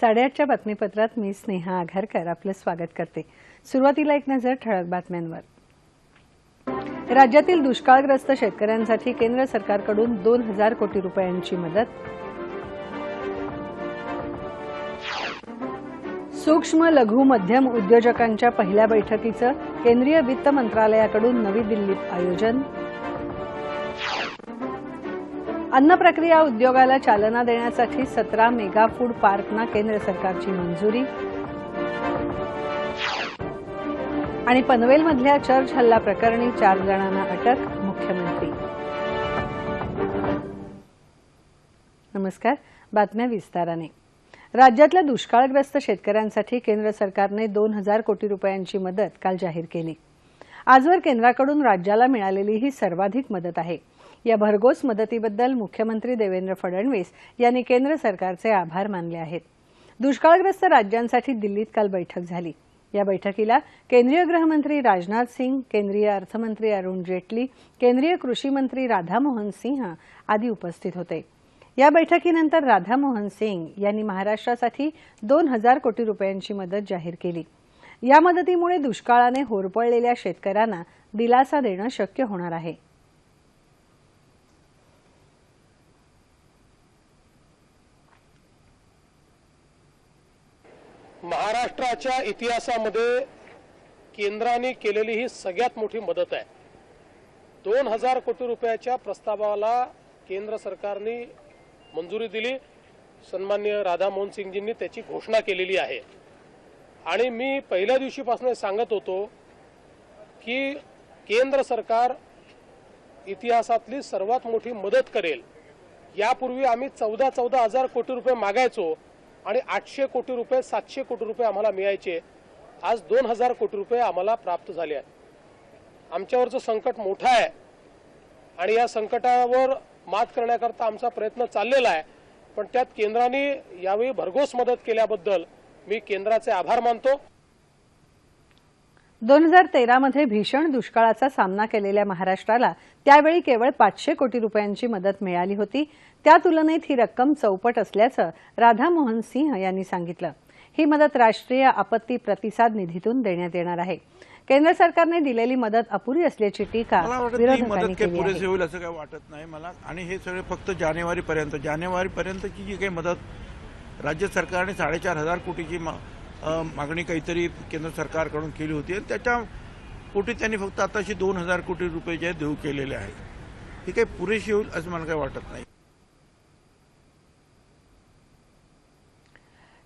साडेआठच्या बातमीपत्रात मी स्नेहा आघारकर आपलं स्वागत करते. सुरुवातीला एक नजर ठळक बातम्यांवर. राज्यातील दुष्काळग्रस्त शेतकऱ्यांसाठी केंद्र सरकारकडून दोन हजार कोटी रुपयांची मदत. सूक्ष्म लघु मध्यम उद्योजकांच्या पहिल्या बैठकीचं केंद्रीय वित्त मंत्रालयाकडून नवी दिल्लीत आयोजन. अन्न प्रक्रिया उद्योगाला चालना देण्यासाठी सतरा मेगा फूड पार्कना केंद्र सरकारची मंजुरी. आणि पनवेलमधल्या चर्च हल्ला प्रकरणी चार जणांना अटक मुख्यमंत्री. नमस्कार बातम्या विस्ताराने. राज्यातल्या दुष्काळग्रस्त शेतकऱ्यांसाठी केंद्र सरकारने दोन हजार कोटी रुपयांची मदत काल जाहीर केली. आजवर केंद्राकडून राज्याला मिळालेली ही सर्वाधिक मदत आहे. या भरघोस मदतीबद्दल मुख्यमंत्री देवेंद्र फडणवीस यांनी केंद्र सरकारचे आभार मानले आहेत. दुष्काळग्रस्त राज्यांसाठी दिल्लीत काल बैठक झाली. या बैठकीला केंद्रीय गृहमंत्री राजनाथ सिंग केंद्रीय अर्थमंत्री अरुण जेटली केंद्रीय कृषी मंत्री राधामोहन सिंह आदी उपस्थित होते. या बैठकीनंतर राधामोहन सिंग यांनी महाराष्ट्रासाठी दोन हजार कोटी रुपयांची मदत जाहीर केली. या मदतीमुळे दुष्काळाने होरपळलेल्या शेतकऱ्यांना दिलासा देणं शक्य होणार आहे. महाराष्ट्राच्या इतिहासामध्ये केंद्राने केलेली ही सगळ्यात मोठी मदत आहे. दोन हजार कोटी रुपयाच्या प्रस्तावाला केंद्र सरकारने मंजुरी दिली. सन्मान्य राधामोहन सिंगजींनी त्याची घोषणा केलेली आहे. आणि मी पहिल्या दिवशीपासून सांगत होतो की केंद्र सरकार इतिहासातली सर्वात मोठी मदत करेल. यापूर्वी आम्ही चौदा चौदा हजार कोटी रुपये मागायचो. आणि आठशे कोटी रुपये सातशे कोटी रुपये आम्हाला मिळायचे. आज दोन हजार कोटी रुपये आम्हाला प्राप्त झाले आहेत. आमच्यावरचं संकट मोठं आहे आणि या संकटावर मात करण्याकरता आमचा प्रयत्न चाललेला आहे पण त्यात केंद्राने यावेळी भरघोस मदत केल्याबद्दल मी केंद्राचे आभार मानतो. दोन हजार तेरामध्ये भीषण दुष्काळाचा सामना केलेल्या महाराष्ट्राला त्यावेळी केवळ पाचशे कोटी रुपयांची मदत मिळाली होती. त्या तुलनेत ही रक्कम चौपट असल्याचं राधामोहन सिंह यांनी सांगितलं. ही मदत राष्ट्रीय आपत्ती प्रतिसाद निधीतून देण्यात येणार आहे. केंद्र सरकारने दिलेली मदत अपुरी असल्याची टीका विरोधकांनी केली पुरेसे होईल असं काही वाटत नाही मला. आणि हे सगळे फक्त जानेवारी पर्यंत जानेवारी पर्यंतची जी काही मदत राज्य सरकारने साडेचार हजार कोटीची मागणी काहीतरी केंद्र सरकारकडून केली होती आणि त्याच्या पोटी त्यांनी फक्त आताशी दोन हजार कोटी रुपये जे देऊ केलेले आहेत. हे काही पुरेशी होईल असं मला काही वाटत नाही.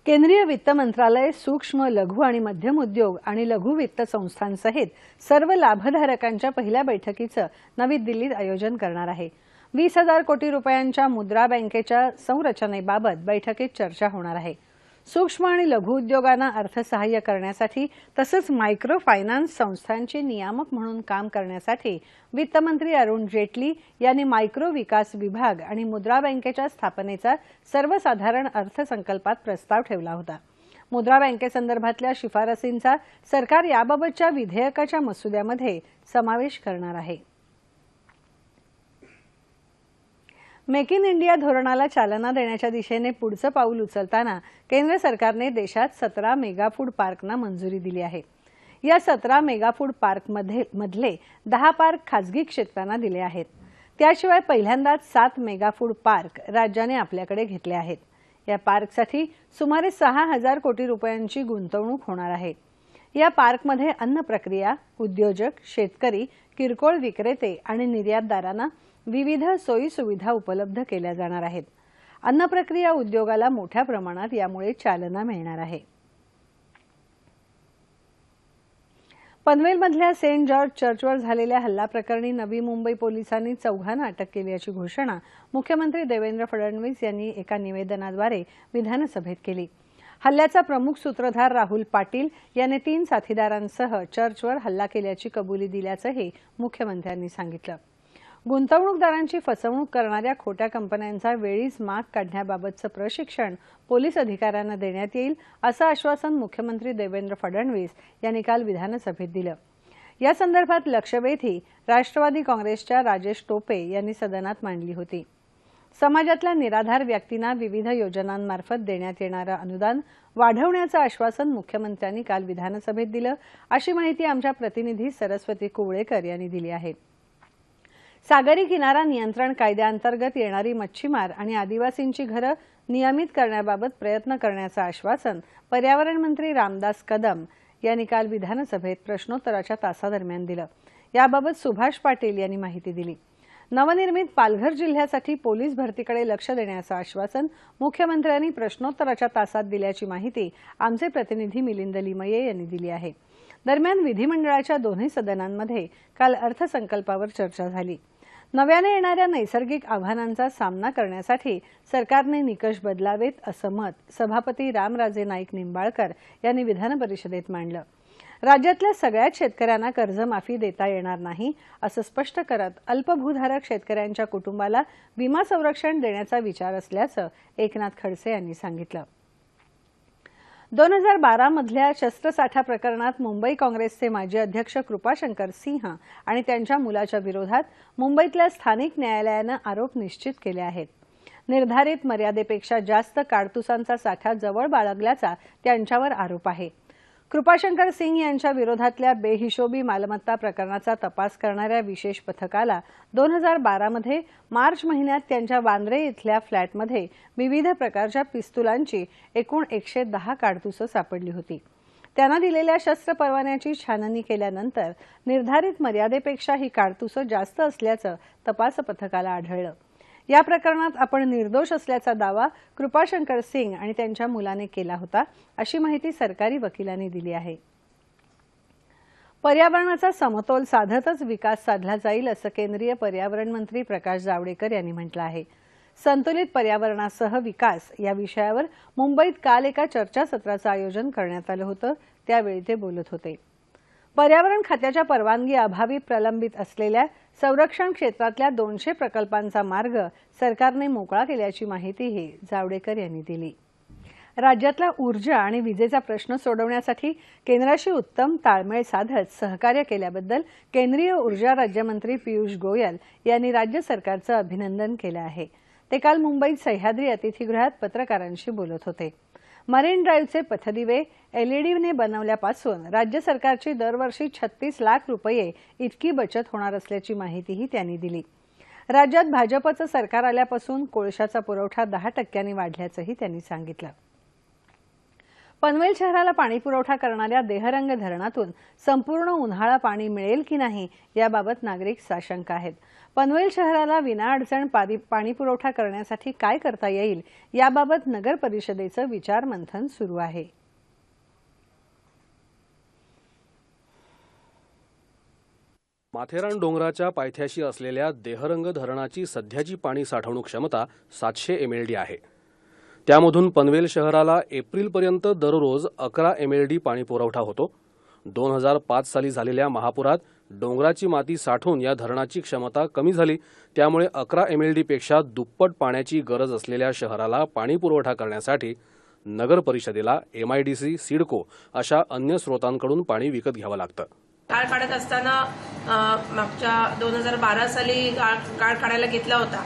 केंद्रीय वित्त मंत्रालय सूक्ष्म लघु आणि मध्यम उद्योग आणि लघु वित्त संस्थांसहित सर्व लाभधारकांच्या पहिल्या बैठकीचं नवी दिल्लीत आयोजन करणार आहे. वीस हजार कोटी रुपयांच्या मुद्रा बँकेच्या संरचनेबाबत बैठकीत चर्चा होणार आहे. सूक्ष्म आणि लघु उद्योगांना अर्थसहाय्य करण्यासाठी तसंच मायक्रो फायनान्स संस्थांचे नियामक म्हणून काम करण्यासाठी वित्तमंत्री अरुण जेटली यांनी मायक्रो विकास विभाग आणि मुद्रा बँकेच्या स्थापनेचा सर्वसाधारण अर्थसंकल्पात प्रस्ताव ठेवला होता. मुद्रा बँकेसंदर्भातल्या शिफारसींचा सरकार याबाबतच्या विधेयकाच्या मसुद्यामध्ये समावेश करणार आहे. मेक इन इंडिया धोरणाला चालना देण्याच्या दिशेने पुढचं पाऊल उचलताना केंद्र सरकारने देशात सतरा मेगा फूड पार्कना मंजुरी दिली आहे. या सतरा मेगा फूड पार्कमध्ये मधले दहा पार्क खासगी क्षेत्रांना दिले आहेत. त्याशिवाय पहिल्यांदाच सात मेगा फूड पार्क राज्याने आपल्याकडे घेतले आहेत. या पार्कसाठी सुमारे सहा हजार कोटी रुपयांची गुंतवणूक होणार आहे. या पार्कमध्ये अन्न प्रक्रिया उद्योजक शेतकरी किरकोळ विक्रेते आणि निर्यातदारांना विविध सोयीसुविधा उपलब्ध केल्या जाणार आहेत. अन्न प्रक्रिया उद्योगाला मोठ्या प्रमाणात यामुळे चालना मिळणार आहे. पनवेलमधल्या सेंट जॉर्ज चर्चवर झालेल्या हल्ला प्रकरणी नवी मुंबई पोलिसांनी चौघांना अटक केली अशी घोषणा मुख्यमंत्री देवेंद्र फडणवीस यांनी एका निवेदनाद्वारे विधानसभेत केली. हल्ल्याचा प्रमुख सूत्रधार राहुल पाटील याने तीन साथीदारांसह चर्चवर हल्ला केल्याची कबुली दिल्याचंही मुख्यमंत्र्यांनी सांगितलं. गुंतवणूकदारांची फसवणूक करणाऱ्या खोट्या कंपन्यांचा वेळीच माग काढण्याबाबतचं प्रशिक्षण पोलीस अधिकाऱ्यांना देण्यात येईल असं आश्वासन मुख्यमंत्री देवेंद्र फडणवीस यांनी काल विधानसभेत दिलं. या संदर्भात लक्षवेधी राष्ट्रवादी काँग्रेसच्या राजेश टोपे यांनी सदनात मांडली होती. समाजातल्या निराधार व्यक्तींना विविध योजनांमार्फत देण्यात येणारं अनुदान वाढवण्याचं आश्वासन मुख्यमंत्र्यांनी काल विधानसभेत दिलं अशी माहिती आमच्या प्रतिनिधी सरस्वती कुवळेकर यांनी दिली आहे. सागरी किनारा नियंत्रण कायद्याअंतर्गत येणारी मच्छीमार आणि आदिवासींची घरं नियमित करण्याबाबत प्रयत्न करण्याचं आश्वासन पर्यावरण मंत्री रामदास कदम यांनी काल विधानसभेत प्रश्नोत्तराच्या तासादरम्यान दिलं. याबाबत सुभाष पाटील यांनी माहिती दिली. नवनिर्मित पालघर जिल्ह्यासाठी पोलीस भरतीकडे लक्ष देण्याचं आश्वासन मुख्यमंत्र्यांनी प्रश्नोत्तराच्या तासात दिल्याची माहिती आमचे प्रतिनिधी मिलिंद लिमये यांनी दिली आहे. दरम्यान विधिमंडळाच्या दोन्ही सदनांमध्ये काल अर्थसंकल्पावर चर्चा झाली. नव्याने येणाऱ्या नैसर्गिक आव्हानांचा सामना करण्यासाठी सरकारने निकष बदलावेत असं मत सभापती रामराजे नाईक निंबाळकर यांनी विधान परिषदेत मांडलं. राज्यातल्या सगळ्याच शेतकऱ्यांना कर्जमाफी देता येणार नाही असं स्पष्ट करत अल्पभूधारक शेतकऱ्यांच्या कुटुंबाला विमा संरक्षण देण्याचा विचार असल्याचं एकनाथ खडसे यांनी सांगितलं. दोन हजार बारामधल्या शस्त्रसाठा प्रकरणात मुंबई काँग्रेसचे माजी अध्यक्ष कृपाशंकर सिंह आणि त्यांच्या मुलाच्या विरोधात मुंबईतल्या स्थानिक न्यायालयानं आरोप निश्चित केले आहेत. निर्धारित मर्यादेपेक्षा जास्त काडतुसांचा साठा जवळ बाळगल्याचा त्यांच्यावर आरोप आहे. कृपाशंकर सिंग यांच्या विरोधातल्या बेहिशोबी मालमत्ता प्रकरणाचा तपास करणाऱ्या विशेष पथकाला दोन हजार बारामध्ये मार्च महिन्यात त्यांच्या वांद्रे इथल्या फ्लॅटमध्ये विविध प्रकारच्या पिस्तुलांची एकूण एकशे दहा काडतुसं सापडली होती. त्यांना दिलेल्या शस्त्र परवान्याची छाननी केल्यानंतर निर्धारित मर्यादेपेक्षा ही काडतुसं जास्त असल्याचं तपास पथकाला आढळलं. या प्रकरणात आपण निर्दोष असल्याचा दावा कृपाशंकर सिंग आणि त्यांच्या मुलाने केला होता अशी माहिती सरकारी वकिलांनी दिली आहे. पर्यावरणाचा समतोल साधतच विकास साधला जाईल असं केंद्रीय पर्यावरण मंत्री प्रकाश जावडेकर यांनी म्हटलं आहे. संतुलित पर्यावरणासह विकास या विषयावर मुंबईत काल एका चर्चासत्राचं आयोजन करण्यात आलं होतं त्यावेळी ते बोलत होते. पर्यावरण खात्याच्या परवानगी अभावी प्रलंबित असलेल्या संरक्षण क्षेत्रातल्या दोनशे प्रकल्पांचा मार्ग सरकारने मोकळा केल्याची माहितीही जावडेकर यांनी दिली. राज्यातला ऊर्जा आणि विजेचा प्रश्न सोडवण्यासाठी केंद्राशी उत्तम ताळमेळ साधत सहकार्य केल्याबद्दल केंद्रीय ऊर्जा राज्यमंत्री पियुष गोयल यांनी राज्य सरकारचं अभिनंदन केलं आहे. ते काल मुंबईत सह्याद्री अतिथीगृहात पत्रकारांशी बोलत होते. मरीन ड्राईव्हचे पथदिवे एलईडीने बनवल्यापासून राज्य सरकारची दरवर्षी छत्तीस लाख रुपये इतकी बचत होणार असल्याची माहितीही त्यांनी दिली. राज्यात भाजपचं सरकार आल्यापासून कोळशाचा पुरवठा दहा टक्क्यांनी वाढल्याचंही त्यांनी सांगितलं. पनवेल शहराला पाणी पुरवठा करणाऱ्या देहरंग धरणातून संपूर्ण उन्हाळा पाणी मिळेल की नाही याबाबत नागरिक साशंक आहेत. पनवेल शहराला विनाअडचण पारी- पाणी पुरवठा करण्यासाठी काय करता येईल याबाबत नगर परिषदेचं विचारमंथन सुरू आहे. माथेरान डोंगराच्या पायथ्याशी असलेल्या देहरंग धरणाची सध्याची पाणी साठवणूक क्षमता सातशे एम एल डी आहे. त्यामधून पनवेल शहराला एप्रिलपर्यंत दररोज अकरा एम एल डी पाणी पुरवठा होतो. दोन हजार पाच साली झालेल्या महापुरात डोंगराची माती साठून या धरणाची क्षमता कमी झाली. त्यामुळे अकरा एम एल डीपेक्षा दुप्पट पाण्याची गरज असलेल्या शहराला पाणी पुरवठा करण्यासाठी नगर परिषदेला एमआयडीसी सिडको अशा अन्य स्रोतांकडून पाणी विकत घ्यावं लागतं. गाळ काढत असताना मागच्या दोन हजार बारा साली गाळ काढायला घेतला होता.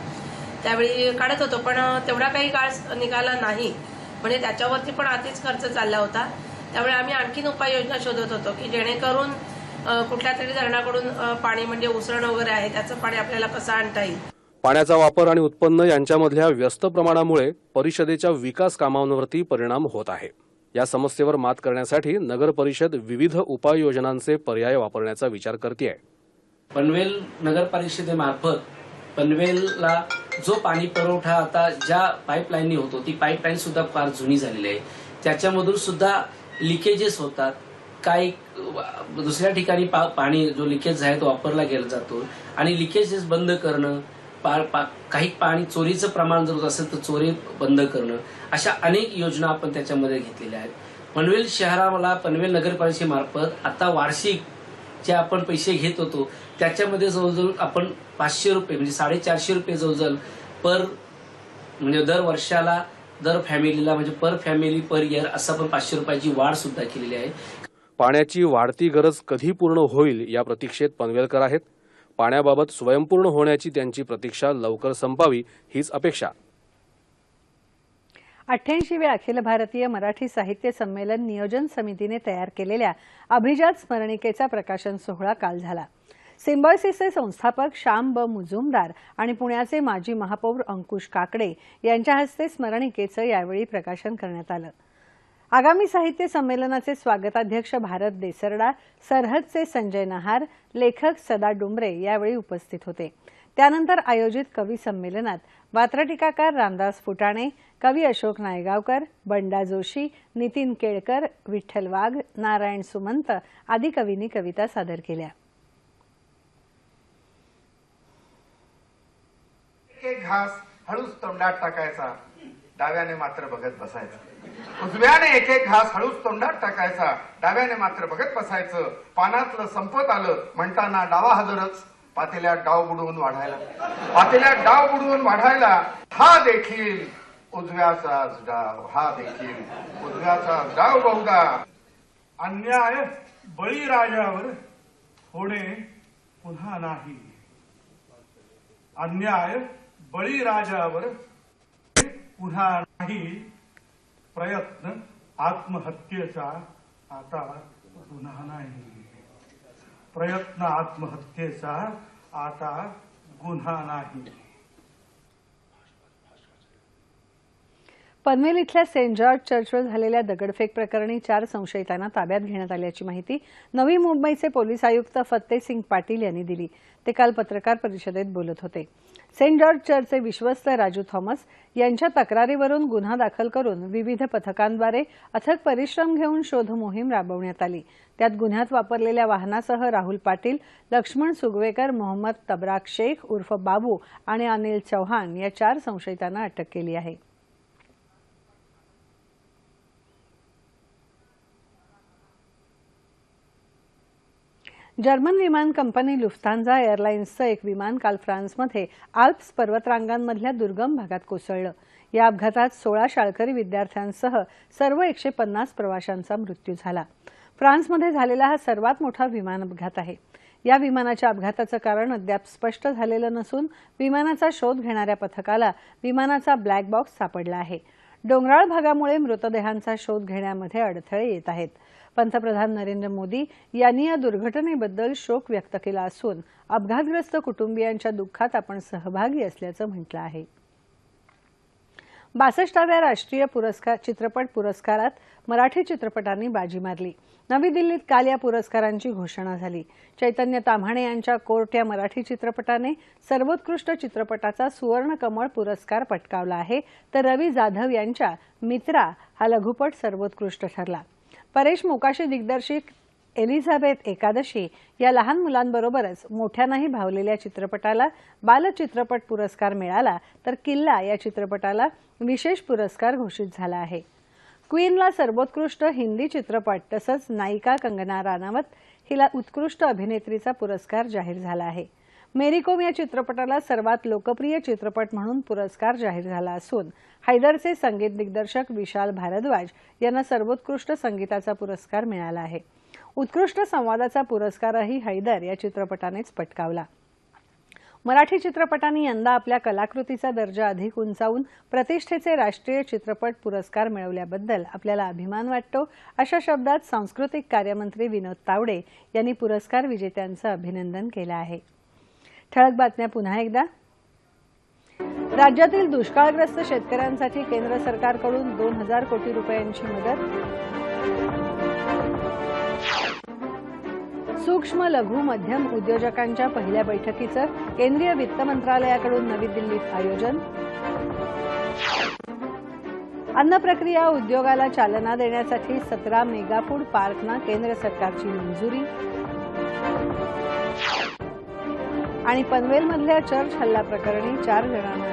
त्यावेळी काढत होतो पण तेवढा काही काळ निघाला नाही. म्हणजे त्याच्यावरती पण आधीच खर्च चालला होता. त्यामुळे आम्ही आणखीन उपाययोजना शोधत होतो की जेणेकरून कुठल्या तरी धरणाकडून पाणी म्हणजे उसरण वगैरे आहे त्याचं पाणी आपल्याला कसं आणता येईल? पाण्याचा वापर आणि उत्पन्न यांच्यामधल्या व्यस्त प्रमाणामुळे परिषदेच्या विकास कामांवरती परिणाम होत आहे. या समस्येवर मात करण्यासाठी नगर परिषद विविध उपाययोजनांचे पर्याय वापरण्याचा विचार करते पनवेल नगर परिषदेमार्फत पनवेलला जो पाणी पुरवठा आता ज्या पाईपलाईननी होतो ती पाईपलाईन सुद्धा फार जुनी झालेली आहे. त्याच्यामधून सुद्धा लिकेजेस होतात. काही दुसऱ्या ठिकाणी पा पाणी जो लिकेज आहे तो वापरला गेला जातो. आणि लिकेजेस बंद करणं पा, पा, काही पाणी चोरीचं प्रमाण जर होत असेल तर चोरी बंद करणं अशा अनेक योजना आपण त्याच्यामध्ये घेतलेल्या आहेत. पनवेल शहराला पनवेल नगरपालिकेमार्फत आता वार्षिक जे आपण पैसे घेत होतो त्याच्यामध्ये जवळजवळ आपण पाचशे रुपये म्हणजे साडेचारशे रुपये जवळजवळ पर म्हणजे दर वर्षाला दर फॅमिलीला म्हणजे पर फॅमिली पर इयर असं आपण पाचशे रुपयाची वाढ सुद्धा केलेली आहे. पाण्याची वाढती गरज कधी पूर्ण होईल या प्रतीक्षेत पनवेलकर आहेत. पाण्याबाबत स्वयंपूर्ण होण्याची त्यांची प्रतीक्षा लवकर संपावी हीच अपेक्षा. अठ्ठ्याऐंशीव्या अखिल भारतीय मराठी साहित्य संमेलन नियोजन समितीने तयार केलेल्या अभिजात स्मरणिकेचा प्रकाशन सोहळा काल झाला. सिम्बॉयसिसचे संस्थापक श्याम ब मुजुमदार आणि पुण्याचे माजी महापौर अंकुश काकडे यांच्या हस्ते स्मरणिकेचं यावेळी प्रकाशन करण्यात आलं. आगामी साहित्य संमेलनाचे स्वागताध्यक्ष भारत देसरडा सरहदचे संजय नहार लेखक सदा डुंबरे यावेळी उपस्थित होते. त्यानंतर आयोजित कवी संमेलनात वात्रटीकाकार रामदास फुटाणे कवी अशोक नायगावकर बंडा जोशी नितीन केळकर विठ्ठल वाघ नारायण सुमंत आदी कवींनी कविता सादर केल्या. एक घास हळूच तोंडात टाकायचा. डाव्याने मात्र बघत बसायचं. उजव्याने एक एक घास हळूच तोंडात टाकायचा. डाव्याने मात्र बघत बसायचं. पानातलं संपत आलं म्हणताना डावा हजरच पातेल्या डाव बुडवून वाढायला. पातेल्या डाव बुडवून वाढायला हा देखील उजव्याचाच डाव हा देखील उजव्याचा डाव बहुदा अन्याय बळीराजावर होणे पुन्हा नाही. अन्याय बळीराजावर पुन्हा नाही. प्रयत्न आत्महत्येचा आता पुन्हा नाही. प्रयत्न आत्महत्येचा आता गुन्हा नाही. पनवेल इथल्या सेंट जॉर्ज चर्चवर झालेल्या दगडफेक प्रकरणी चार संशयितांना ताब्यात घेण्यात आल्याची माहिती नवी मुंबईचे पोलीस आयुक्त फत्तेसिंग पाटील यांनी दिली. ते काल पत्रकार परिषदेत बोलत होते. सेंट जॉर्ज चर्चचे विश्वस्त राजू थॉमस यांच्या तक्रारीवरून गुन्हा दाखल करून विविध पथकांद्वारे अथक परिश्रम घेऊन शोध मोहीम राबवण्यात आली. त्यात गुन्ह्यात वापरलेल्या वाहनासह राहुल पाटील लक्ष्मण सुगवेकर मोहम्मद तबराक शेख उर्फ बाबू आणि अनिल चौहान या चार संशयितांना अटक केली आहे. जर्मन विमान कंपनी लुफ्तांझा एअरलाइन्सचं एक विमान काल फ्रान्समध्ये आल्प्स पर्वतरांगांमधल्या दुर्गम भागात कोसळलं. या अपघातात सोळा शाळकरी विद्यार्थ्यांसह सर्व एकशे पन्नास प्रवाशांचा मृत्यू झाला. फ्रान्समध्ये झालेला हा सर्वात मोठा विमान अपघात आहे. या विमानाच्या अपघाताचं कारण अद्याप स्पष्ट झालेलं नसून विमानाचा शोध घेणाऱ्या पथकाला विमानाचा ब्लॅक बॉक्स सापडला आहे. डोंगराळ भागामुळे मृतदेहांचा शोध घेण्यामध्ये अडथळे येत आहेत. पंतप्रधान नरेंद्र मोदी यांनी या दुर्घटनेबद्दल शोक व्यक्त केला असून अपघातग्रस्त कुटुंबियांच्या दुःखात आपण सहभागी असल्याचं म्हटलं आहे. बासष्टाव्या राष्ट्रीय पुरस्कार चित्रपट पुरस्कारात मराठी चित्रपटांनी बाजी मारली. नवी दिल्लीत काल या पुरस्कारांची घोषणा झाली. चैतन्य ताम्हाणे यांच्या कोर्ट या मराठी चित्रपटाने सर्वोत्कृष्ट चित्रपटाचा सुवर्णकमळ पुरस्कार पटकावला आहे तर रवी जाधव यांच्या मित्रा हा लघुपट सर्वोत्कृष्ट ठरला. परेश मोकाशी दिग्दर्शित एलिझाबेथ एकादशी या लहान मुलांबरोबरच मोठ्यानाही भावलेल्या चित्रपटाला बालचित्रपट पुरस्कार मिळाला तर किल्ला या चित्रपटाला विशेष पुरस्कार घोषित झाला आहे. क्वीनला सर्वोत्कृष्ट हिंदी चित्रपट तसंच नायिका कंगना राणावत हिला उत्कृष्ट अभिनेत्रीचा पुरस्कार जाहीर झाला आहे. मेरी कोम या चित्रपटाला सर्वात लोकप्रिय चित्रपट म्हणून पुरस्कार जाहीर झाला असून हैदरचे संगीत दिग्दर्शक विशाल भारद्वाज यांना सर्वोत्कृष्ट संगीताचा पुरस्कार मिळाला आहे. उत्कृष्ट संवादाचा पुरस्कारही हैदर या चित्रपटानेच पटकावला. मराठी चित्रपटांनी यंदा आपल्या कलाकृतीचा दर्जा अधिक उंचावून प्रतिष्ठेचे राष्ट्रीय चित्रपट पुरस्कार मिळवल्याबद्दल आपल्याला अभिमान वाटतो अशा शब्दात सांस्कृतिक कार्यमंत्री विनोद तावडे यांनी पुरस्कार विजेत्यांचं अभिनंदन केलं आहे. ठळक बातम्या पुन्हा एकदा. राज्यातील दुष्काळग्रस्त शेतकऱ्यांसाठी केंद्र सरकारकडून दोन हजार कोटी रुपयांची मदत. सूक्ष्म लघु मध्यम उद्योजकांच्या पहिल्या बैठकीचं केंद्रीय वित्त मंत्रालयाकडून नवी दिल्लीत आयोजन. अन्न प्रक्रिया उद्योगाला चालना देण्यासाठी सतरा मेगाफूड पार्कना केंद्र सरकारची मंजुरी. आणि पनवेलमधल्या चर्च हल्ला प्रकरणी चार जणांना